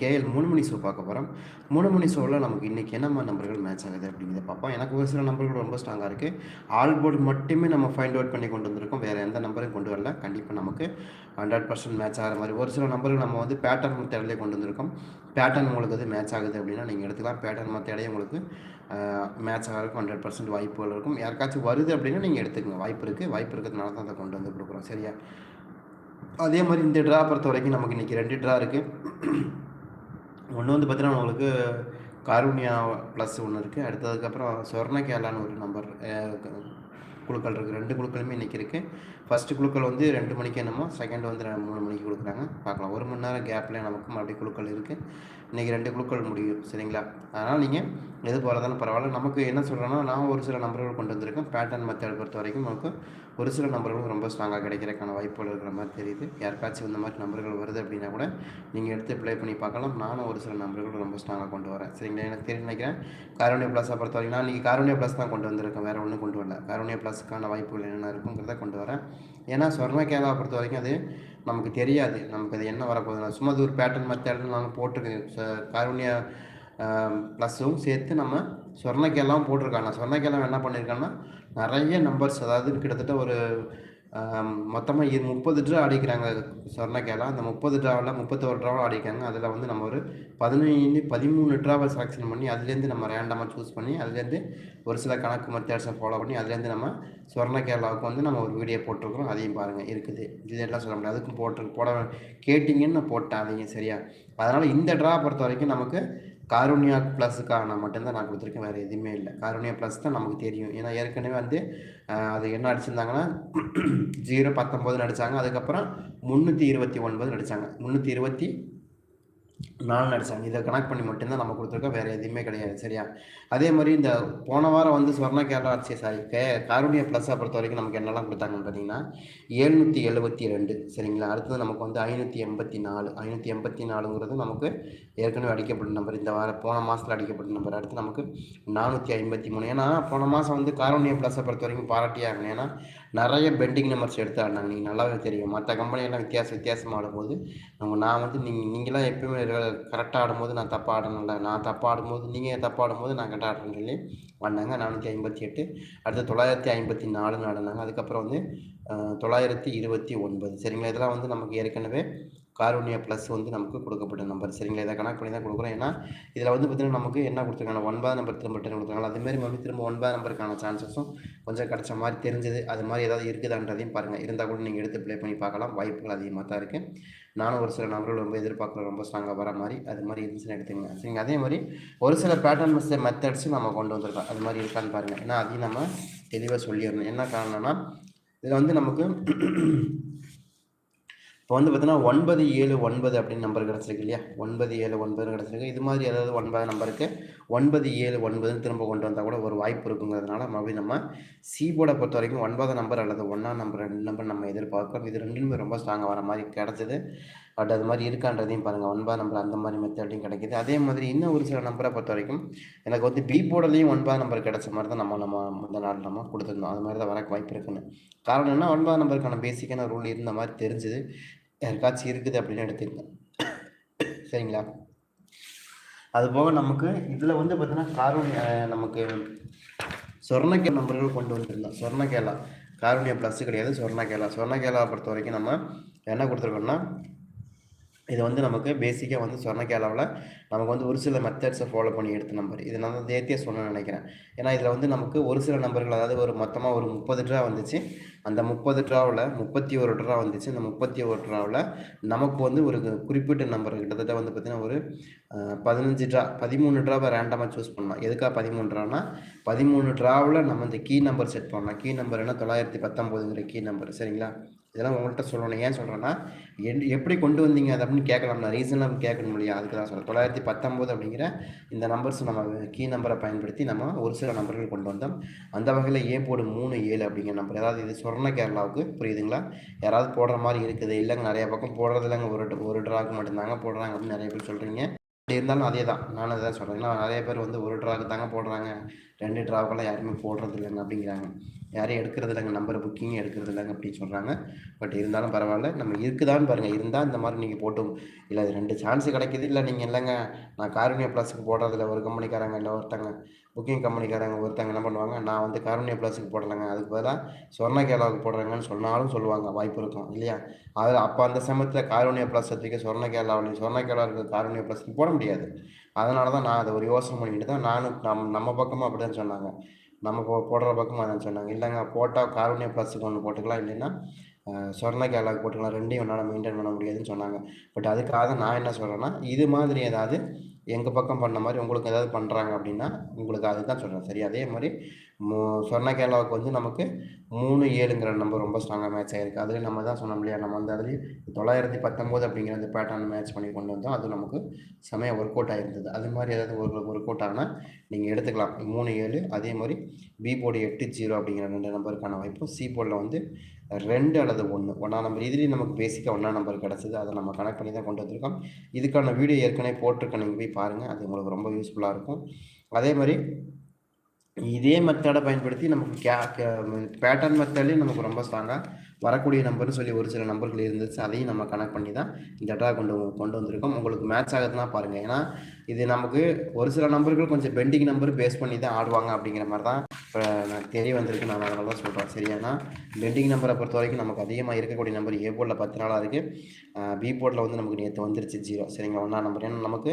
KL மூணு மணி show பார்க்க போகிறோம் மூணு மணி ஷோவில் நமக்கு இன்றைக்கி என்னம்மா நம்பர்கள் மேட்ச் ஆகுது அப்படிங்கிறத பார்ப்போம். எனக்கு ஒரு சில நம்பர்கள் ரொம்ப ஸ்ட்ராங்காக இருக்குது ஆல் போர்டு மட்டுமே நம்ம ஃபைண்ட் அவுட் பண்ணி கொண்டு வந்திருக்கோம். வேறு எந்த நம்பரும் கொண்டு வரல. கண்டிப்பாக நமக்கு ஹண்ட்ரட் பர்சன்ட் மேட்ச் ஆகிற மாதிரி. ஒரு சில நம்பர்கள் நம்ம வந்து பேட்டர்ன் தேடலே கொண்டு வந்திருக்கோம். பேட்டர்ன் உங்களுக்கு வந்து மேட்ச் ஆகுது அப்படின்னா நீங்கள் எடுத்துக்கலாம். பேட்டர்ன் தேடையே உங்களுக்கு மேட்ச் ஆகிறதுக்கு ஹண்ட்ரட் பர்சன்ட் வாய்ப்புகள் இருக்கும். யாருக்காச்சும் வருது அப்படின்னா நீங்கள் எடுத்துக்கங்க. வாய்ப்பு இருக்குது வாய்ப்பு இருக்கிறதுனால தான் அதை கொண்டு வந்து கொடுக்குறோம். சரியா? அதே மாதிரி இந்த ட்ரா பொறுத்த வரைக்கும் நமக்கு இன்றைக்கி ரெண்டு ட்ரா இருக்குது ஒன்று வந்து பார்த்தீங்கன்னா உங்களுக்கு காருண்யா ப்ளஸ் ஒன்று இருக்குது அடுத்ததுக்கப்புறம் சொர்ணகேலான்னு ஒரு நம்பர் குழுக்கள் இருக்குது ரெண்டு குழுக்களுமே இன்றைக்கி இருக்குது ஃபஸ்ட்டு குழுக்கள் வந்து ரெண்டு மணிக்கு என்னமோ செகண்ட் வந்து மூணு மணிக்கு கொடுக்குறாங்க. பார்க்கலாம். ஒரு மணி நேரம் கேப்பில் நமக்கு மறுபடியும் குழுக்கள் இருக்குது இன்றைக்கி ரெண்டு குழுக்கள் முடியும் சரிங்களா? அதனால் நீங்கள் எது போகிறதாலும் பரவாயில்ல. நமக்கு என்ன சொல்கிறேன்னா நான் ஒரு சில நம்பர்கள் கொண்டு வந்திருக்கேன். பேட்டர்ன் மெத்தட் பொறுத்த வரைக்கும் நமக்கு ஒரு சில நம்பர்களும் ரொம்ப ஸ்ட்ராங்காக கிடைக்கிறதுக்கான வாய்ப்புகள் இருக்கிற மாதிரி தெரியுது. யாருக்காச்சும் இந்த மாதிரி நம்பர்கள் வருது அப்படின்னா கூட நீங்கள் எடுத்து ப்ளே பண்ணி பார்க்கலாம். நானும் ஒரு சில நம்பர்கள் ரொம்ப ஸ்ட்ராங்காக கொண்டு வரேன். சரிங்களா? எனக்கு தெரியும் நினைக்கிறேன். காரோனியா ப்ளஸை பொறுத்த வரைக்கும் நான் நீங்கள் காரோனியா ப்ளஸ் தான் கொண்டு வந்திருக்கேன். வேறு ஒன்றும் கொண்டு வரல. காரோனியா ப்ளஸுக்கான வாய்ப்புகள் என்னென்ன இருக்குங்கிறத கொண்டு வரேன். ஏன்னா சொர்ண கேலாவை பொறுத்த வரைக்கும் அது நமக்கு தெரியாது. நமக்கு அது என்ன வரப்போகுது சும்மா அது ஒரு பேட்டர்ன் மெத்தட் நாங்கள் போட்டிருக்கேன் ச- ப்ளஸ்ஸும் சேர்த்து நம்ம சொர்ணக்கெல்லாம் போட்டிருக்காங்க. சொர்ணக்கெல்லாம் என்ன பண்ணியிருக்காங்கன்னா நிறைய நம்பர்ஸ் அதாவது கிட்டத்தட்ட ஒரு மொத்தமாக இரு முப்பது ட்ரா அடிக்கிறாங்க சொர்ணக்கேலாம் அந்த முப்பது ட்ராவில் முப்பத்தோரு ட்ராவில் அடிக்கிறாங்க அதில் வந்து நம்ம ஒரு பதினைந்து பதிமூணு ட்ராவை செலெக்ஷன் பண்ணி அதுலேருந்து நம்ம ரேண்டமாக சூஸ் பண்ணி அதுலேருந்து ஒரு சில கணக்கு மெத்தட்ஸை ஃபாலோ பண்ணி அதுலேருந்து நம்ம சொர்ண கேரளாவுக்கு வந்து நம்ம ஒரு வீடியோ போட்டிருக்கிறோம். அதையும் பாருங்கள் இருக்குது. இதெல்லாம் சொல்ல முடியாது. அதுக்கும் போட்டு போட கேட்டிங்கன்னு நான் போட்டேன் அதையும் சரியா? அதனால் இந்த ட்ரா பொறுத்த வரைக்கும் நமக்கு காருண்யா ப்ளஸுக்கான மட்டும்தான் நான் கொடுத்துருக்கேன். வேறு எதுவுமே இல்லை. காருண்யா ப்ளஸ் தான் நமக்கு தெரியும். ஏன்னா ஏற்கனவே வந்து அது என்ன அடிச்சிருந்தாங்கன்னா ஜீரோ பத்தொம்போது அடித்தாங்க அதுக்கப்புறம் முந்நூற்றி இருபத்தி ஒன்பது நடித்தாங்க முந்நூற்றி இருபத்தி நாலு அடிச்சாங்க இதை கனெக்ட் பண்ணி மட்டும்தான் நம்ம கொடுத்துருக்கோம் வேறு எதுவுமே கிடையாது சரியா? அதே மாதிரி இந்த போன வாரம் வந்து ஸ்வர்ண கேரளா ஆட்சி சாரி கே காருண்யா ப்ளஸ்ஸை பொறுத்த வரைக்கும் நமக்கு என்னெல்லாம் கொடுத்தாங்கன்னு பார்த்தீங்கன்னா எழுநூற்றி எழுபத்தி ரெண்டு சரிங்களா? அடுத்தது நமக்கு வந்து ஐநூற்றி எண்பத்தி நாலு ஐநூற்றி எண்பத்தி நாலுங்கிறது நமக்கு ஏற்கனவே அடிக்கப்பட்ட நம்பர். இந்த வாரம் போன மாதத்தில் அடிக்கப்பட்ட நம்பர். அடுத்து நமக்கு நானூற்றி ஐம்பத்தி மூணு. ஏன்னா போன மாதம் வந்து காரோனியா ப்ளஸை பொறுத்த வரைக்கும் பாராட்டியாங்க. ஏன்னா நிறைய பெண்டிங் நம்பர்ஸ் எடுத்து ஆடினாங்க நீங்கள் நல்லாவே தெரியும். மற்ற கம்பெனியெல்லாம் வித்தியாச வித்தியாசமாக ஆடும்போது நம்ம நான் வந்து நீங்கள் நீங்களாம் எப்பயுமே கரெக்டாக ஆடும்போது நான் தப்பாக ஆடணும்ல நான் தப்பாக ஆடும்போது நீங்கள் தப்பாக ஆடும்போது நான் கரெக்டாக ஆடுறேன்னு சொல்லி ஆடினாங்க நானூற்றி ஐம்பத்தி எட்டு அடுத்து தொள்ளாயிரத்தி ஐம்பத்தி நாலுன்னு ஆடினாங்க. அதுக்கப்புறம் வந்து தொள்ளாயிரத்தி இருபத்தி ஒன்பது. சரிங்களா? இதெல்லாம் வந்து நமக்கு ஏற்கனவே காருண்யா ப்ளஸ் வந்து நமக்கு கொடுக்கப்பட்ட நம்பர் சரிங்களா? இதை கணக்கு பண்ணி தான் கொடுக்குறோம். ஏன்னா இதில் வந்து பார்த்தீங்கன்னா நமக்கு என்ன கொடுத்துருக்காங்க ஒன்பது நம்பர் திரும்ப ரிட்டர்ன் கொடுத்துருக்காங்க அதேமாதிரி மறுபடியும் திரும்ப ஒன்பது நம்பருக்கான சான்சஸும் கொஞ்சம் கிடச்ச மாதிரி தெரிஞ்சது. அது மாதிரி ஏதாவது இருக்குதான்றதையும் பாருங்கள் இருந்தால் கூட நீங்கள் எடுத்து ப்ளே பண்ணி பார்க்கலாம். வாய்ப்புகள் அதிகமாக தான் இருக்குது நானும் ஒரு சில நபர்கள் ரொம்ப எதிர்பார்க்குற ரொம்ப ஸ்ட்ராங்காக வர மாதிரி. அது மாதிரி இருந்துச்சுன்னு எடுத்துங்க சரிங்க அதே மாதிரி ஒரு சில பேட்டர்ன் மெத்தட்ஸும் நம்ம கொண்டு வந்திருக்கோம். அது மாதிரி இருக்கான்னு பாருங்கள் ஏன்னா அதையும் நம்ம தெளிவாக சொல்லிடணும். என்ன காரணம்னா இதில் வந்து நமக்கு இப்போ வந்து பார்த்தீங்கன்னா ஒன்பது ஏழு ஒன்பது அப்படின்னு நம்பர் கிடச்சிருக்கு இல்லையா? ஒன்பது ஏழு ஒன்பது கிடச்சிருக்கு. இது மாதிரி ஏதாவது ஒன்பது நம்பருக்கு ஒன்பது ஏழு ஒன்பதுன்னு திரும்ப கொண்டு வந்தால் கூட ஒரு வாய்ப்பு இருக்குங்கிறதுனால மறுபடியும் நம்ம சீபோர்டை பொறுத்த வரைக்கும் ஒன்பதாம் நம்பர் அல்லது ஒன்றாம் நம்பர் ரெண்டு நம்பர் நம்ம எதிர்பார்க்கிறோம். இது ரெண்டுமே ரொம்ப ஸ்ட்ராங்காக வர மாதிரி கிடச்சிது. பட் அது மாதிரி இருக்கான்றதையும் பாருங்கள் ஒன்பதாம் நம்பர் அந்த மாதிரி மெத்தடையும் கிடைக்கிது. அதே மாதிரி இன்னும் ஒரு சில நம்பரை பொறுத்த வரைக்கும் எனக்கு வந்து பி போர்டுலேயும் ஒன்பதாம் நம்பர் கிடைச்ச மாதிரி தான் நம்ம நம்ம முந்த நாள் நம்ம கொடுத்துருந்தோம். அது மாதிரி தான் வரக்கு வாய்ப்பு இருக்குன்னு. காரணம் என்ன ஒன்பதாம் நம்பருக்கான பேசிக்கான ரூல் இருந்த மாதிரி தெரிஞ்சுது. யாருக்காச்சும் இருக்குது அப்படின்னு எடுத்துருந்தேன். சரிங்களா? அது போக நமக்கு இதில் வந்து பார்த்தீங்கன்னா காரூணிய நமக்கு சொர்ணக்கே நம்பர்கள் கொண்டு வந்திருந்தோம். சொர்ணகேலா. காரூணியா ப்ளஸ் கிடையாது சொர்ணகேலா. சொர்ணகேலாவை பொறுத்த வரைக்கும் நம்ம என்ன கொடுத்துருக்கோம்னா இது வந்து நமக்கு பேசிக்காக வந்து சொர்ணகேலாவில் நமக்கு வந்து ஒரு சில மெத்தட்ஸை ஃபாலோ பண்ணி எடுத்த நம்பர் இது நான் வந்து நேர்த்தியாக சொன்னேன்னு நினைக்கிறேன். ஏன்னா இதில் வந்து நமக்கு ஒரு சில நம்பர்கள் அதாவது ஒரு மொத்தமாக ஒரு முப்பது ட்ரா வந்துச்சு. அந்த முப்பது ட்ராவில் முப்பத்தி ஒரு ட்ரா வந்துச்சு. அந்த முப்பத்தி ஒரு ட்ராவில் நமக்கு வந்து ஒரு குறிப்பிட்ட நம்பர் கிட்டத்தட்ட வந்து பார்த்திங்கன்னா ஒரு பதினஞ்சு ட்ரா பதிமூணு ட்ராவை ரேண்டமாக சூஸ் பண்ணலாம். எதுக்காக பதிமூணு ட்ரானா பதிமூணு ட்ராவில் நம்ம இந்த கீ நம்பர் செட் பண்ணலாம். கீ நம்பர் என்ன? தொள்ளாயிரத்தி பத்தொம்போதுங்கிற கீ நம்பர் சரிங்களா? இதெல்லாம் உங்கள்கிட்ட சொல்லணும். ஏன் சொல்கிறேன்னா என் எப்படி கொண்டு வந்தீங்க அது அப்படின்னு கேட்கலாம்ல ரீசன்லாம் ரீசனாக கேட்கணும் இல்லையா? அதுக்கு தான் சொல்கிறேன் தொள்ளாயிரத்தி பத்தொம்போது அப்படிங்கிற இந்த நம்பர்ஸ் நம்ம கீ நம்பரை பயன்படுத்தி நம்ம ஒரு சில நம்பர்கள் கொண்டு வந்தோம். அந்த வகையில் ஏ போடு மூணு ஏழு அப்படிங்கிற நம்பர் ஏதாவது இது சொர்ண கேரளாவுக்கு புரியுதுங்களா? யாராவது போடுற மாதிரி இருக்குது. இல்லைங்க நிறைய பக்கம் போடுறது இல்லைங்க. ஒரு ஒரு ட்ராக்கு மட்டும்தாங்க போடுறாங்க அப்படின்னு நிறைய பேர் சொல்கிறீங்க இருந்தாலும் அதே தான் நானும் அதான் சொல்கிறேன் ஏன்னா நிறைய பேர் வந்து ஒரு ட்ராவுக்கு தாங்க போடுறாங்க. ரெண்டு ட்ராவுக்கெல்லாம் யாருமே போடுறது இல்லைங்க அப்படிங்கிறாங்க. யாரையும் எடுக்கிறது இல்லைங்க நம்பர் புக்கிங் எடுக்கிறது இல்லைங்க அப்படின்னு சொல்கிறாங்க பட் இருந்தாலும் பரவாயில்ல. நம்ம இருக்குதான்னு பாருங்கள் இருந்தால் இந்த மாதிரி நீங்கள் போட்டும். இல்லை அது ரெண்டு சான்ஸ் கிடைக்கிது. இல்லை நீங்கள் இல்லைங்க. நான் காருண்யா ப்ளஸுக்கு போடுறதில்ல. ஒரு கம்பெனிக்காரங்க இல்லை ஒருத்தங்க. புக்கிங் கம்பெனிக்காரங்க ஒருத்தங்க என்ன பண்ணுவாங்க நான் வந்து காருண்யா ப்ளஸுக்கு போடலைங்க. அதுக்கு பதிலாக சொர்ண கேலாவுக்கு போடுறேங்கன்னு சொன்னாலும் சொல்லுவாங்க வாய்ப்பு இருக்கும் இல்லையா? அதில் அப்போ அந்த சமயத்தில் காருண்யா ப்ளஸ் தூக்கி சொர்ண கேலாவிலையும் சொர்ண கேலா இருக்கிற காருண்யா ப்ளஸ்க்கு போட முடியாது. அதனால தான் நான் அதை ஒரு யோசனை பண்ணிக்கிட்டு தான் நானும் நம் நம்ம பக்கமும் அப்படி தான் சொன்னாங்க. நம்ம போ போடுற பக்கமும் அதான் சொன்னாங்க. இல்லைங்க போட்டால் காருண்யா ப்ளஸுக்கு ஒன்று போட்டுக்கலாம் இல்லைன்னா சொர்ண கேலாவுக்கு போட்டுக்கலாம். ரெண்டையும் என்னால் மெயின்டைன் பண்ண முடியாதுன்னு சொன்னாங்க. பட் அதுக்காக நான் என்ன சொல்கிறேன்னா இது மாதிரி ஏதாவது எங்கள் பக்கம் பண்ண மாதிரி உங்களுக்கு ஏதாவது பண்ணுறாங்க அப்படின்னா உங்களுக்கு அதுதான் சொல்கிறேன் சரி அதே மாதிரி மு சொன்ன கேலாவுக்கு வந்து நமக்கு மூணு ஏழுங்கிற நம்பர் ரொம்ப ஸ்ட்ராங்காக மேட்ச் ஆகிருக்கு அதுலேயும் நம்ம தான் சொன்னோம் இல்லையா நம்ம வந்து அதுலேயும் தொள்ளாயிரத்தி பத்தொம்போது அப்படிங்கிற அந்த பேட்டர்ன் மேட்ச் பண்ணி கொண்டு வந்தோம். அது நமக்கு செமையாக ஒர்க் அவுட் ஆகிருந்தது அது மாதிரி ஏதாவது ஒரு ஒர்க் அவுட் ஆனால் நீங்கள் எடுத்துக்கலாம். மூணு ஏழு அதே மாதிரி பி போர்டு எட்டு ஜீரோ அப்படிங்கிற ரெண்டு நம்பருக்கான வாய்ப்பு. சி போர்டில் வந்து ரெண்டு அல்லது ஒன்று ஒன்றா நம்பர் இதுலேயும் நமக்கு பேசிக்காக ஒன்றா நம்பர் கிடச்சிது. அதை நம்ம கனெக்ட் பண்ணி தான் கொண்டு வந்திருக்கோம். இதுக்கான வீடியோ ஏற்கனவே போட்டிருக்கேன். நீங்கள் போய் பாருங்கள் அது உங்களுக்கு ரொம்ப யூஸ்ஃபுல்லாக இருக்கும். அதே மாதிரி இதே மெத்தடை பயன்படுத்தி நமக்கு கே பேட்டர்ன் மெத்தட்லேயும் நமக்கு ரொம்ப ஸ்ட்ராங்காக வரக்கூடிய நம்பர்னு சொல்லி ஒரு சில நம்பர்கள் இருந்துச்சு. அதையும் நம்ம கனெக்ட் பண்ணி தான் இந்த டேட்டா கொண்டு கொண்டு வந்திருக்கோம். உங்களுக்கு மேட்ச் ஆகுதுன்னா பாருங்கள் ஏன்னா இது நமக்கு ஒரு சில நம்பர்கள் கொஞ்சம் பெண்டிங் நம்பர் பேஸ் பண்ணி தான் ஆடுவாங்க அப்படிங்கிற மாதிரி தான் இப்போ தெரிய வந்திருக்கு. நான் அதனால தான் சொல்கிறேன் சரியானா பெண்டிங் நம்பரை பொறுத்த வரைக்கும் நமக்கு அதிகமாக இருக்கக்கூடிய நம்பர் ஏ போர்டில் பத்து நாளாக இருக்குது பி போர்டில் வந்து நமக்கு நேற்று வந்துருச்சு ஜீரோ சரிங்களா? ஒன்றா நம்பர் ஏன்னா நமக்கு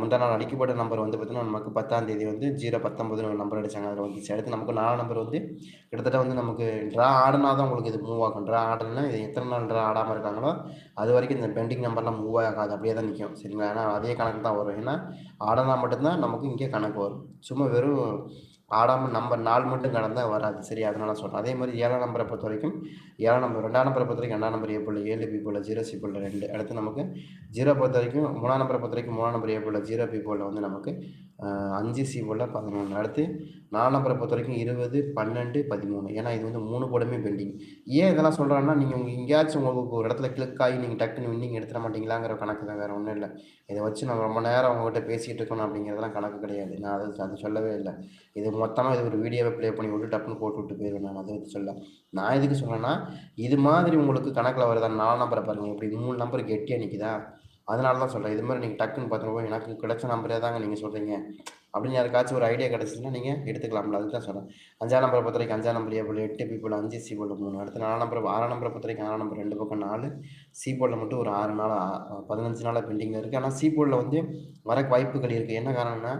முந்தா நாள் அடிக்கப்பட்ட நம்பர் வந்து பார்த்திங்கன்னா நமக்கு பத்தாம் தேதி வந்து ஜீரோ பத்தொம்பதுன்னு ஒரு நம்பர் அடித்தாங்க அதில் வந்துச்சு. அடுத்து நமக்கு நாலு நம்பர் வந்து கிட்டத்தட்ட வந்து நமக்கு ட்ரா ஆடினா தான் உங்களுக்கு இது மூவ் ஆகும். ட்ரா ஆடலைன்னா இது எத்தனை நாள் ட்ரா ஆடாமல் இருக்காங்களோ அது வரைக்கும் இந்த பெண்டிங் நம்பர்லாம் மூவ் ஆகாது. அப்படியே தான் நிற்கும் சரிங்களா? ஏன்னா அதே கணக்கு தான் வரும். ஏன்னா ஆடினா மட்டும்தான் நமக்கு இங்கே கணக்கு வரும். சும்மா வெறும் ஆடாமல் நம்பர் நாலு மட்டும் கடந்தால் வராது. சரி அதனால சொல்கிறேன் அதே மாதிரி ஏழாம் நம்பரை பொறுத்த வரைக்கும் ஏழாம் நம்பர் ரெண்டாம் நம்பரை பொறுத்த வரைக்கும் ரெண்டாம் நம்பர் ஏ போல் ஏழு பி போல் ஜீரோ சி போல் ரெண்டு. அடுத்து நமக்கு ஜீரோ பொறுத்த வரைக்கும் மூணாம் நம்பரை பொறுத்த வரைக்கும் மூணாம் நம்பர் ஏ போல் ஜீரோ பி போல் வந்து நமக்கு அஞ்சு சி போல் பதினொன்று அடுத்து நாலு நம்பரை பொறுத்த வரைக்கும் இருபது பன்னெண்டு பதிமூணு. ஏன்னா இது வந்து மூணு போடமே பெண்டிங் ஏன் இதெல்லாம் சொல்கிறேன்னா நீங்கள் உங்கள் எங்கேயாச்சும் உங்களுக்கு ஒரு இடத்துல கிளிக் ஆகி நீங்கள் டக்குன்னு வின்னிங் எடுத்துட மாட்டீங்களாங்கிற கணக்கு தான் வேறு ஒன்றும் இல்லை. இதை வச்சு நம்ம ரொம்ப நேரம் அவங்ககிட்ட பேசிகிட்டு இருக்கணும் அப்படிங்கிறதெல்லாம் கணக்கு கிடையாது. நான் அது அது சொல்லவே இல்லை. இது மொத்தமாக இது ஒரு வீடியோவை ப்ளே பண்ணி விட்டு டப்புன்னு போட்டு விட்டு போயிடுவேன் நான். அதை வச்சு சொல்ல? நான் எதுக்கு சொல்கிறேன்னா இது மாதிரி உங்களுக்கு கணக்கில் வருதா? நாலு நம்பரை பாருங்கள் இப்படி மூணு நம்பர் கெட்டியாக நிற்கிதா அதனால தான் சொல்கிறேன் இது மாதிரி நீங்கள் டக்குன்னு பார்த்துருப்போம் எனக்கு கிடைச்ச நம்பரே தாங்க நீங்கள் சொல்கிறீங்க அப்படின்னு யாருக்காச்சும் ஒரு ஐடியா கிடச்சிச்சுன்னா நீங்கள் எடுத்துக்கலாம்ல. அதுக்கு தான் சொல்கிறேன் அஞ்சாம் நம்பரை பொறுத்த வரைக்கும் அஞ்சாம் நம்பர் ஏ போல் எட்டு பி போல் அஞ்சு சி போல் மூணு. அடுத்து நாலாம் நம்பர் ஆறாம் நம்பரை பொறுத்த வரைக்கும் ஆறாம் நம்பர் ரெண்டு பக்கம் நாலு சி போர்டில் மட்டும் ஒரு ஆறு நாள் பதினஞ்சு நாளாக பெண்டிங்கில் இருக்குது ஆனால் சி போலில் வந்து வரக்கு வாய்ப்புகள் இருக்குது என்ன காரணம்னா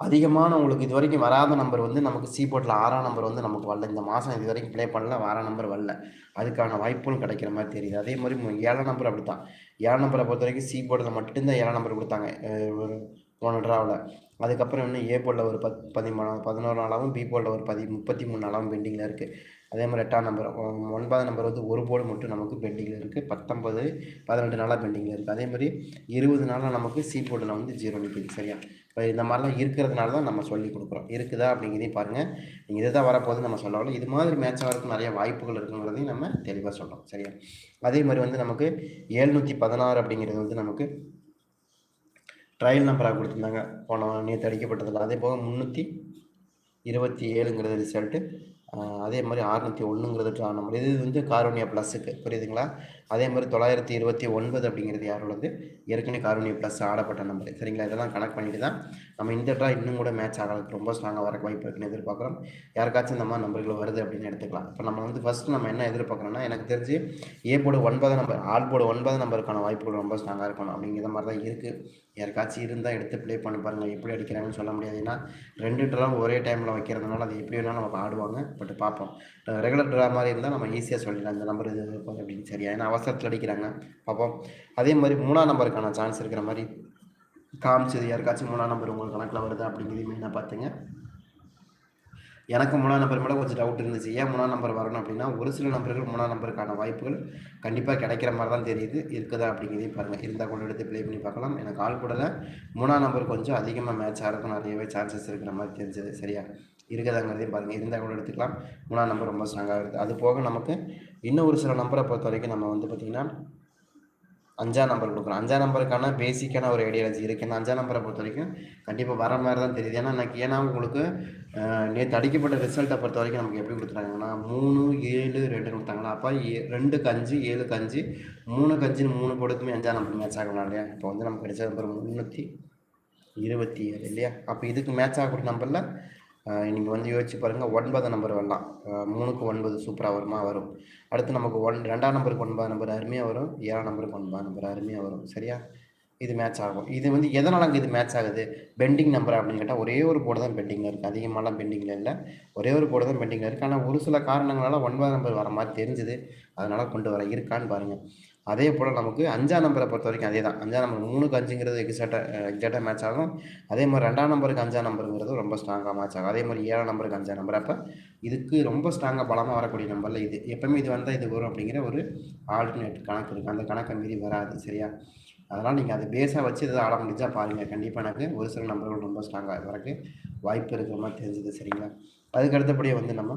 அதிகமான உங்களுக்கு இது வரைக்கும் வராத நம்பர் வந்து நமக்கு சி போர்ட்டில் ஆறாம் நம்பர் வந்து நமக்கு வரல. இந்த மாதம் இது வரைக்கும் ப்ளே பண்ணல ஆறாம் நம்பர் வரல. அதுக்கான வாய்ப்புகளும் கிடைக்கிற மாதிரி தெரியுது. அதே மாதிரி ஏழாம் நம்பர் அப்படி தான் ஏழாம் நம்பரை பொறுத்த வரைக்கும் சி போர்ட்டில் மட்டும்தான் ஏழாம் நம்பர் கொடுத்தாங்க. ஒரு போன ட்ராவில் அதுக்கப்புறம் இன்னும் ஏ போர்டில் ஒரு பத் பதிமூணு பதினோரு நாளாகவும் பி போர்டில் ஒரு பதி முப்பத்தி மூணு நாளாகவும் பெண்டிங்கில் இருக்குது அதே மாதிரி எட்டாம் நம்பர் ஒன்பதாம் நம்பர் வந்து ஒரு போர்டு மட்டும் நமக்கு பெண்டிங்கில் இருக்குது பத்தொம்பது பதினெட்டு நாளாக பெண்டிங்கில் இருக்குது அதே மாதிரி இருபது நாளாக நமக்கு சி போர்டில் வந்து ஜீரோ நிற்கிது சரியா? இப்போ இந்த மாதிரிலாம் இருக்கிறதுனால தான் நம்ம சொல்லி கொடுக்குறோம். இருக்குதா அப்படிங்கிறதையும் பாருங்கள் நீங்கள் இதுதான் வரப்போகுது நம்ம சொல்லலாம் இது மாதிரி மேட்ச் ஆகிறதுக்கு நிறைய வாய்ப்புகள் இருக்குங்கிறதையும் நம்ம தெளிவாக சொல்கிறோம் சரியா? அதே மாதிரி வந்து நமக்கு ஏழ்நூற்றி பதினாறு அப்படிங்கிறது வந்து நமக்கு ட்ரையல் நம்பராக கொடுத்துருந்தாங்க. போன நேற்று அடிக்கப்பட்டதில். அதே போக முந்நூற்றி இருபத்தி ஏழுங்கிறது ரிசல்ட்டு அதே மாதிரி அறுநூற்றி ஒன்றுங்கிறது ட்ரா நம்பர் இது வந்து காரோனியா ப்ளஸுக்கு புரியுதுங்களா? அதே மாதிரி தொள்ளாயிரத்தி இருபத்தி ஒன்பது அப்படிங்கிறது யாரோடது ஏற்கனவே காரோனியா ப்ளஸ் ஆடப்பட்ட நம்பர் சரிங்களா? இதெல்லாம் கனெக்ட் பண்ணிட்டு தான் நம்ம இந்த ட்ரா இன்னும் கூட மேட்ச் ஆகிறதுக்கு ரொம்ப ஸ்ட்ராங்காக வர வாய்ப்பு இருக்குன்னு எதிர்பார்க்குறோம். யாருக்காச்சும் இந்த மாதிரி நம்பர்கள் வருது அப்படின்னு எடுத்துக்கலாம். இப்போ நம்ம வந்து ஃபஸ்ட்டு நம்ம என்ன எதிர்பார்க்குறோம்னா எனக்கு தெரிஞ்சு ஏ போர்டு ஒன்பது நம்பர் ஆல் போர்டு ஒன்பது நம்பருக்கான வாய்ப்புகள் ரொம்ப ஸ்ட்ராங்காக இருக்கணும் அப்படிங்கிற மாதிரி தான் இருக்குது யாருக்காச்சும் இருந்தால் எடுத்து ப்ளே பண்ணி பாருங்கள் எப்படி அடிக்கிறாங்கன்னு சொல்ல முடியாது. ஏன்னா ரெண்டு ட்ரா ஒரே டைமில் வைக்கிறதுனால அது எப்படி வேணாலும் நம்ம ஆடுவாங்க. பட் பார்ப்போம். ரெகுலர் ட்ரா மாதிரி இருந்தால் நம்ம ஈஸியாக சொல்லிடலாம். இந்த நம்பர் இது அப்படின்னு. சரியா? ஏன்னா அவசரத்தில் அடிக்கிறாங்க. பார்ப்போம் அதே மாதிரி மூணாம் நம்பருக்கான சான்ஸ் இருக்கிற மாதிரி காமிச்சது யாருக்காச்சும் மூணாம் நம்பர் உங்களுக்கு கணக்கில் வருது அப்படிங்கிறது மெயினாக பார்த்துங்க. எனக்கு மூணாம் நம்பர் மேலே கொஞ்சம் டவுட் இருந்துச்சு. ஏன் மூணாம் நம்பர் வரணும் அப்படின்னா ஒரு சில நம்பர்கள் மூணாம் நம்பருக்கான வாய்ப்புகள் கண்டிப்பாக கிடைக்கிற மாதிரி தான் தெரியுது. இருக்குதா அப்படிங்கிறதையும் பாருங்கள் இருந்தால் கொண்டு எடுத்து ப்ளே பண்ணி பார்க்கலாம். எனக்கு ஆள் கூட மூணாம் நம்பர் கொஞ்சம் அதிகமாக மேட்ச் ஆகிறதுக்கு நிறையவே சான்சஸ் இருக்கிற மாதிரி தெரிஞ்சது. சரியா? இருக்குதாங்கிறதையும் பாருங்கள் இருந்தால் கூட எடுத்துக்கலாம். மூணாம் நம்பர் ரொம்ப ஸ்ட்ராங்காக இருக்குது. அது போக நமக்கு இன்னும் ஒரு சில நம்பரை பொறுத்த வரைக்கும் நம்ம வந்து பார்த்திங்கன்னா அஞ்சாம் நம்பர் கொடுக்குறோம் அஞ்சாம் நம்பருக்கான பேசிக்கான ஒரு ஐடியாலஜி இருக்குது இந்த அஞ்சாம் நம்பரை பொறுத்த வரைக்கும் கண்டிப்பாக வர மாதிரி தான் தெரியுது. ஏன்னா எனக்கு ஏன்னா உங்களுக்கு நேற்று அடிக்கப்பட்ட ரிசல்ட்டை பொறுத்த வரைக்கும் நமக்கு எப்படி கொடுத்துருக்காங்கன்னா மூணு ஏழு ரெண்டு கொடுத்தாங்களா? அப்போ ஏ ரெண்டுக்கு அஞ்சு ஏழுக்கு அஞ்சு மூணுக்கு அஞ்சுன்னு மூணு போடுறதுமே அஞ்சாம் நம்பர் மேட்ச் ஆகலாம் இல்லையா? இப்போ வந்து நமக்கு கிடைச்ச நம்பர் முந்நூற்றி இருபத்தி ஏழு இல்லையா? அப்போ இதுக்கு மேட்ச் ஆகக்கூடிய நம்பரில் நீங்கள் வந்து யோசிச்சு பாருங்கள் ஒன்பது நம்பர் வரலாம். மூணுக்கு ஒன்பது சூப்பராக வருமா? வரும். அடுத்து நமக்கு ஒன் ரெண்டாம் நம்பருக்கு ஒன்பது நம்பர் அருமையாக வரும். ஏழாம் நம்பருக்கு ஒன்பது நம்பர் அருமையாக வரும். சரியா? இது மேட்ச் ஆகும். இது வந்து எதனால் அங்கே இது மேட்ச் ஆகுது? பெண்டிங் நம்பர் அப்படின்னு கேட்டால் ஒரே ஒரு போர்டு தான் பெண்டிங்கில் இருக்குது அதிகமாகலாம் பெண்டிங்கில் இல்லை. ஒரே ஒரு போர்டு தான் பெண்டிங்கில் இருக்குது ஆனால் ஒரு சில காரணங்களால் ஒன்பது நம்பர் வர மாதிரி தெரிஞ்சுது. அதனால் கொண்டு வர இருக்கான்னு பாருங்கள் அதே போல் நமக்கு அஞ்சாம் நம்பரை பொறுத்த வரைக்கும் அதே தான் அஞ்சாம் நம்பர் மூணுக்கு அஞ்சுங்கிறது எக்ஸாக்டாக எக்ஸாக்டாக மேட்ச் ஆகும். அதே மாதிரி ரெண்டாம் நம்பருக்கு அஞ்சாம் நம்பருங்கிறது ரொம்ப ஸ்ட்ராங்காக மேட்ச் ஆகும். அதே மாதிரி ஏழாம் நம்பருக்கு அஞ்சாம் நம்பர் அப்போ இதுக்கு ரொம்ப ஸ்ட்ராங்காக பலமாக வரக்கூடிய நம்பரில் இது. எப்பவுமே இது வந்தால் இது வரும் அப்படிங்கிற ஒரு ஆல்டர்னேட் கணக்கு இருக்குது அந்த கணக்கை மீறி வராது சரியா? அதனால் நீங்கள் அதை பேஸாக வச்சு இதை ஆட முடிஞ்சால் பாருங்கள் கண்டிப்பாக எனக்கு ஒரு சில நம்பர்கள் ரொம்ப ஸ்ட்ராங்காக வரக்கு வாய்ப்பு இருக்கிற மாதிரி தெரிஞ்சுது சரிங்களா? அதுக்கு அடுத்தபடியே வந்து நம்ம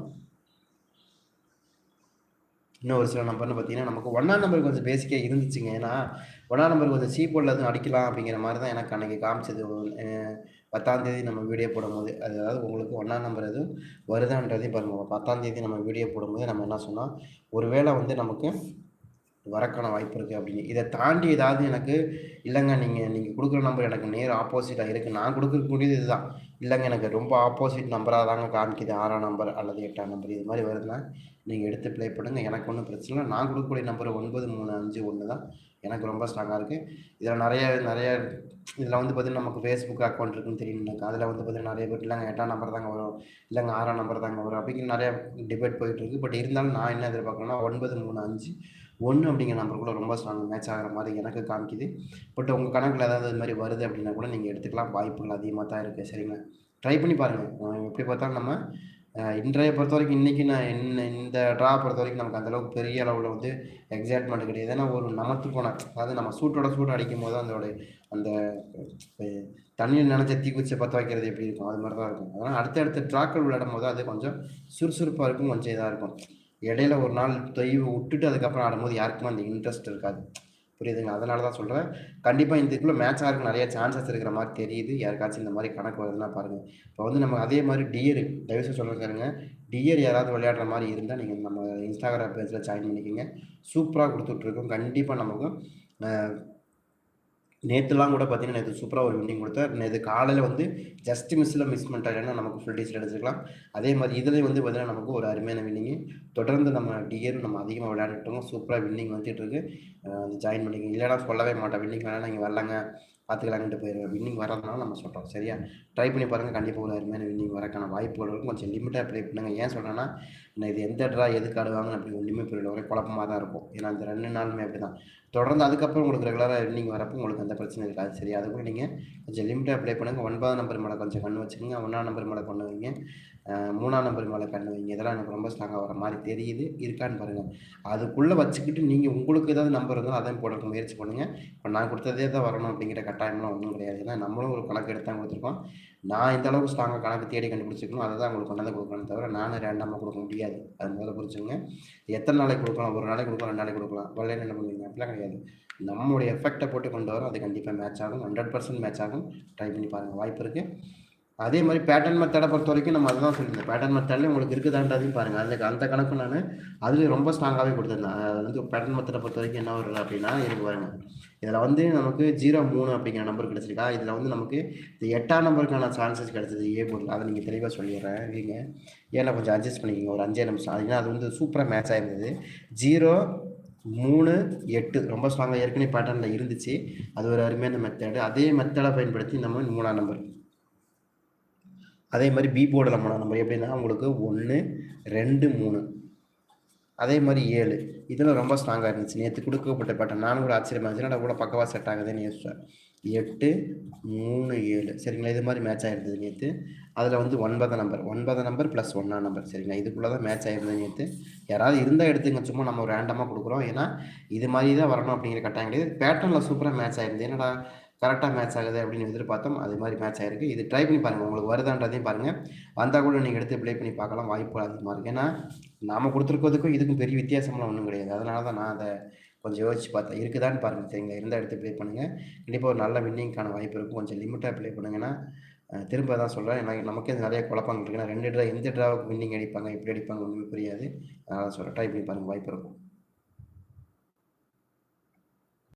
இன்னும் ஒரு சில நம்பர்னு பார்த்தீங்கன்னா நமக்கு ஒன்றாம் நம்பர் கொஞ்சம் பேசிக்காக இருந்துச்சுங்க. ஏன்னா ஒன்றாம் நம்பர் கொஞ்சம் சீ போர்டில் எதுவும் அடிக்கலாம் அப்படிங்கிற மாதிரி தான் எனக்கு அன்றைக்கி காமிச்சது. அஹ் பத்தாம் தேதி நம்ம வீடியோ போடும்போது. அது அதாவது உங்களுக்கு ஒன்றாம் நம்பர் எதுவும் வருதான்றதையும் பாருங்கள் பத்தாம் தேதி நம்ம வீடியோ போடும்போது நம்ம என்ன சொன்னோம்? ஒருவேளை வந்து நமக்கு வரக்கான வாய்ப்பு இருக்குது அப்படின்னு. இதை தாண்டி ஏதாவது எனக்கு இல்லைங்க நீங்கள் நீங்கள் கொடுக்குற நம்பர் எனக்கு நேர் ஆப்போசிட்டாக இருக்குது நான் கொடுக்கக்கூடியது இதுதான். இல்லைங்க எனக்கு ரொம்ப ஆப்போசிட் நம்பராக தாங்க காமிக்குது. ஆறாம் நம்பர் அல்லது எட்டாம் நம்பர் இது மாதிரி வருதுன்னா நீங்கள் எடுத்து ப்ளே பண்ணுங்கள் எனக்கு ஒன்றும் பிரச்சனை இல்லை. நான் கொடுக்கக்கூடிய நம்பர் ஒன்பது மூணு அஞ்சு ஒன்று தான். எனக்கு ரொம்ப ஸ்ட்ராங்காக இருக்குது இதில் நிறைய நிறைய இதில் வந்து பார்த்தீங்கன்னா நமக்கு ஃபேஸ்புக் அக்கௌண்ட் இருக்குன்னு தெரியும் அதில் வந்து பார்த்தீங்கன்னா நிறைய பேர் இல்லைங்க எட்டாம் நம்பர் தாங்க வரும். இல்லைங்க ஆறாம் நம்பர் தாங்க வரும். அப்படிங்கிற நிறைய டிபேட் போயிட்டு இருக்குது பட் இருந்தாலும் நான் என்ன எதிர்பார்க்குறேன்னா ஒன்பது மூணு அஞ்சு ஒன்று அப்படிங்கிற நம்பர் கூட ரொம்ப ஸ்ட்ராங் மேட்ச் ஆகிற மாதிரி எனக்கு காமிக்குது. பட் உங்கள் கணக்கில் ஏதாவது இது மாதிரி வருது அப்படின்னா கூட நீங்கள் எடுத்துக்கலாம். வாய்ப்புகள் அதிகமாக தான் இருக்குது சரிங்களா? ட்ரை பண்ணி பாருங்கள் எப்படி பார்த்தாலும் நம்ம இன்றைய பொறுத்த வரைக்கும் இன்றைக்கி நான் என்ன இந்த ட்ரா பொறுத்த வரைக்கும் நமக்கு அந்தளவுக்கு பெரிய அளவில் வந்து எக்ஸைட்மெண்ட் கிடையாது. ஏன்னா ஒரு நமத்து போன அதாவது நம்ம சூட்டோட சூடு அடிக்கும் போது அதோட அந்த தண்ணியில் நினச்ச தீக்குச்சி பற்ற வைக்கிறது எப்படி இருக்கும்? அது மாதிரி தான் இருக்கும். அதனால் அடுத்தடுத்த ட்ராக்கள் விளையாடும் போது அது கொஞ்சம் சுறுசுறுப்பாக இருக்கும். கொஞ்சம் இதாக இருக்கும். இடையில ஒரு நாள் தொய்வு விட்டுட்டு அதுக்கப்புறம் ஆடும்போது யாருக்குமே அந்த இன்ட்ரெஸ்ட் இருக்காது. புரியுதுங்க அதனால தான் சொல்கிறேன் கண்டிப்பாக இதுக்குள்ளே மேட்ச் ஆகிறதுக்கு நிறைய சான்சஸ் இருக்கிற மாதிரி தெரியுது. யாருக்காச்சும் இந்த மாதிரி கணக்கு வருதுன்னா பாருங்கள் இப்போ வந்து நம்ம அதே மாதிரி டியர் தயவுசெய்து சொல்கிறேங்க டியர் யாராவது விளையாடுற மாதிரி இருந்தால் நீங்கள் நம்ம இன்ஸ்டாகிராம் பேஜில் ஜாயின் பண்ணிக்கோங்க. சூப்பராக கொடுத்துட்ருக்கோம் கண்டிப்பாக நமக்கு நேற்றுலாம் கூட பார்த்தீங்கன்னா நேற்று சூப்பராக ஒரு வின்னிங் கொடுத்தார். நேற்று காலையில் வந்து ஜஸ்ட் மிஸ்ஸில் மிஸ் பண்ணிட்டாங்கன்னா நமக்கு ஃபுல் டீச்சர் எடுத்துக்கலாம். அதே மாதிரி இதுலேயும் வந்து பார்த்தீங்கன்னா நமக்கு ஒரு அருமையான வின்னிங்கு தொடர்ந்து நம்ம டிஎன் நம்ம அதிகமாக விளையாண்டுட்டோம் சூப்பராக வின்னிங் வந்துட்டு இருக்கு அது ஜாயின் பண்ணிக்கங்க. இல்லைனா சொல்லவே மாட்டேன் வின்னிங் வேணால் நீங்கள் வரலாங்க. பார்த்துக்கலாங்கன்ட்டு போயிடுவேன் வின்னிங் வரதுனால நம்ம சொல்கிறோம் சரியா? ட்ரை பண்ணி பாருங்கள் கண்டிப்பாக ஒரு அருமையான வின்னிங் வரக்கான வாய்ப்புகள் கொஞ்சம் லிமிட்டாக ப்ளே பண்ணுங்க. ஏன் சொல்கிறேன்னா நான் இது எந்த ட்ரா எதுக்கு ஆடுவாங்கன்னு அப்படி ஒன்றுமே புரியல. ஒரே குழப்பமாக தான் இருக்கும். ஏன்னா அந்த ரெண்டு நாளுமே அப்படி தான் தொடர்ந்து அதுக்கப்புறம் உங்களுக்கு ரெகுலராக ரன்னிங் வரப்போ உங்களுக்கு அந்த பிரச்சனை இருக்காது. சரி அது கூட நீங்கள் கொஞ்சம் லிமிட்டாக அப்ளை பண்ணுங்கள் ஒன்பதாம் நம்பர் மேலே கொஞ்சம் கண்ணு வச்சுக்கோங்க. ஒன்றாம் நம்பர் மேலே பண்ணு வைங்க. மூணாம் நம்பர் மேலே கண்ணு வைங்க. இதெல்லாம் எனக்கு ரொம்ப ஸ்ட்ராங்காக வர மாதிரி தெரியுது. இருக்கான்னு பாருங்கள் அதுக்குள்ளே வச்சுக்கிட்டு நீங்கள் உங்களுக்கு ஏதாவது நம்பர் இருந்தால் அதையும் போடுறதுக்கு முயற்சி பண்ணுங்கள் இப்போ நான் கொடுத்ததே தான் வரணும் அப்படிங்கிற கட்டாயம்லாம் ஒன்றும் கிடையாது. ஏன்னா நம்மளும் ஒரு கணக்கு எடுத்து தான் கொடுத்துருக்கோம். நான் இந்த அளவுக்கு ஸ்ட்ராங்காக கணக்கு தேடி கண்டுபிடிச்சிக்கணும் அதை தான் உங்களுக்கு கொண்டாந்து கொடுக்கணும் தவிர நானும் ரேண்டமாக கொடுக்க முடியாது. கிடையாது. அது முதல்ல புரிஞ்சுங்க எத்தனை நாளைக்கு கொடுக்கலாம்? ஒரு நாளைக்கு கொடுக்கலாம் ரெண்டு நாளைக்கு கொடுக்கலாம். வரலன்னு என்ன பண்ணுவீங்க? அப்படிலாம் கிடையாது. நம்மளுடைய எஃபெக்டை போட்டு கொண்டு வரோம். அது கண்டிப்பாக மேட்ச் ஆகும். ஹண்ட்ரட் பர்சன்ட் மேட்ச் ஆகும். ட்ரை பண்ணி பாருங்கள் வாய்ப்பு இருக்குது அதே மாதிரி பேட்டர்ன் மெத்தடை பொறுத்த வரைக்கும் நம்ம அதுதான் சொல்லியிருந்தோம். பேட்டர்ன் மெத்தடில் உங்களுக்கு இருக்குதான்றதையும் பாருங்கள் அந்த அந்த கணக்கு நான் அதுலேயும் ரொம்ப ஸ்ட்ராங்காகவே கொடுத்துருந்தேன். அது வந்து பேட்டர்ன் மெத்தடை பொறுத்த வரைக்கும் என்ன வருது அப்படின்னா இருக்கு பாருங்க. இதில் வந்து நமக்கு ஜீரோ மூணு அப்படிங்கிற நம்பர் கிடச்சிருக்கா? இதில் வந்து நமக்கு இந்த எட்டாம் நம்பருக்கான சான்சஸ் கிடச்சது ஏ பொருள். அதை நீங்கள் தெளிவாக சொல்லிடுறேன். இல்லைங்க ஏன்னா கொஞ்சம் அட்ஜஸ்ட் பண்ணிக்கோங்க. ஒரு அஞ்சே நிமிஷம். அதுனா அது வந்து சூப்பராக மேட்ச் ஆகிருந்தது ஜீரோ மூணு எட்டு. ரொம்ப ஸ்ட்ராங்காக ஏற்கனவே பேட்டர்னில் இருந்துச்சு. அது ஒரு அருமையான மெத்தடு அதே மெத்தடை பயன்படுத்தி நம்ம மூணாம் நம்பர் அதே மாதிரி பி போர்டில் மூணாம் நம்பர் எப்படின்னா உங்களுக்கு ஒன்று ரெண்டு மூணு. அதே மாதிரி ஏழு. இதெல்லாம் ரொம்ப ஸ்ட்ராங்காக இருந்துச்சு. நேற்று கொடுக்கப்பட்ட பேட்டர்ன் நானும் கூட ஆச்சரியமா இருந்துச்சு. நான் கூட பக்கவாக செட் ஆகுதுன்னு யோசிச்சேன் எட்டு மூணு ஏழு. சரிங்களா? இது மாதிரி மேட்ச் ஆகிருந்தது நேற்று அதில் வந்து ஒன்பது நம்பர் ஒன்பது நம்பர் ப்ளஸ் ஒன்றா நம்பர் சரிங்களா? இதுக்குள்ளே தான் மேட்ச் ஆகிருந்தது நேற்று யாராவது இருந்தால் எடுத்துங்க. சும்மா நம்ம ரேண்டமாக கொடுக்குறோம். ஏன்னா இது மாதிரி தான் வரணும் அப்படிங்கிற கட்டாயம் கிடையாது பேட்டர்னில் சூப்பராக மேட்ச் ஆகிருந்தது என்னடா கரெக்டாக மேட்ச் ஆகுது அப்படின்னு எதிர்பார்த்தோம். அது மாதிரி மேட்ச் ஆகிருக்கு இது ட்ரை பண்ணி பாருங்கள் உங்களுக்கு வருதான்றதையும் பாருங்கள் வந்தால் கூட நீங்கள் எடுத்து ப்ளே பண்ணி பார்க்கலாம். வாய்ப்பு அதிகமாக இருக்குது ஏன்னா நாம் கொடுத்துருக்கிறதுக்கும் இதுக்கும் பெரிய வித்தியாசம்லாம் ஒன்றும் கிடையாது. அதனால தான் நான் அதை கொஞ்சம் யோசிச்சு பார்த்தேன். இருக்குதான்னு பாருங்கள் சரிங்களா இருந்தால் எடுத்து ப்ளே பண்ணுங்கள் கண்டிப்பாக ஒரு நல்ல வின்னிங்க்கான வாய்ப்பு இருக்கும். கொஞ்சம் லிமிட்டாக ப்ளே பண்ணுங்கன்னா திரும்ப தான் சொல்கிறேன் ஏன்னா நமக்கே நிறைய குழப்பங்கள் இருக்குன்னா ரெண்டு ட்ரா எந்த ட்ராவுக்கு வின்னிங் அடிப்பாங்க. எப்படி அடிப்பாங்க ஒன்றுமே புரியாது. அதனால் சொல்கிறேன் ட்ரை பண்ணி பாருங்கள் வாய்ப்பு இருக்கும்.